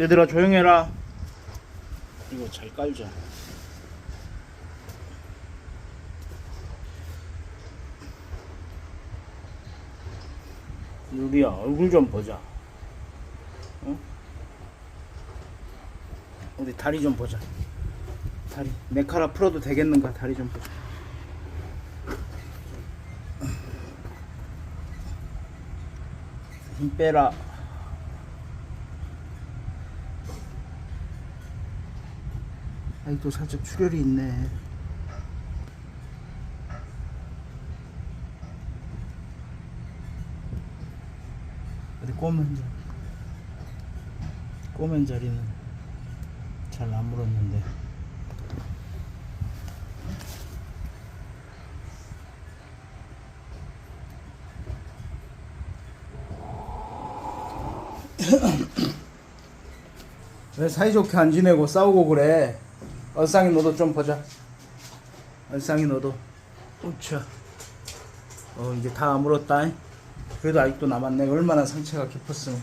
얘들아 조용해라. 이거 잘 깔자. 누리야 얼굴 좀 보자. 어? 우리 다리 좀 보자. 다리 메카라 풀어도 되겠는가? 다리 좀 보자. 힘 빼라 또 살짝 출혈이 있네. 어디 꼬맨 자리 꼬맨 자리는 잘 안 물었는데. 왜 사이좋게 안 지내고 싸우고 그래 얼쌍이 너도 좀 보자. 얼쌍이 너도. 우차. 어 이제 다 아물었다. 그래도 아직도 남았네. 얼마나 상처가 깊었으면